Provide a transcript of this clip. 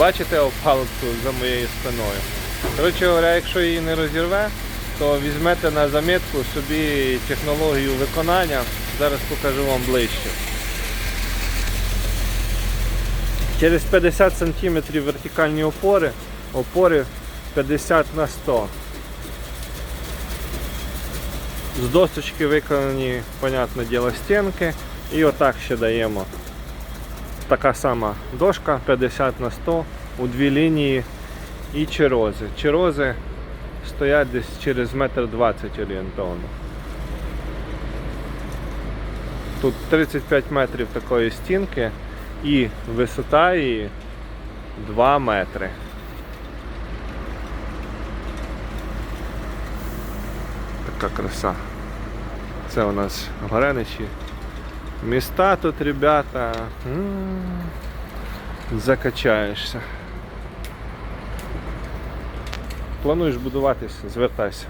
Бачите опалубку за моєю спиною? Коротше говоря, якщо її не розірве, то візьмете на замітку собі технологію виконання. Зараз покажу вам ближче. Через 50 см вертикальні опори, опори 50 на 100. З досочки виконані, понятне діло, стінки. І отак ще даємо. Така сама дошка 50 на 100 у дві лінії і чирози. Чирози стоять десь через метр 20 орієнтовно. Тут 35 метрів такої стінки і висота її 2 метри. Така краса. Це у нас Гореничі. Міста тут, ребята. Закачаєшся. Плануєш будуватись, звертайся.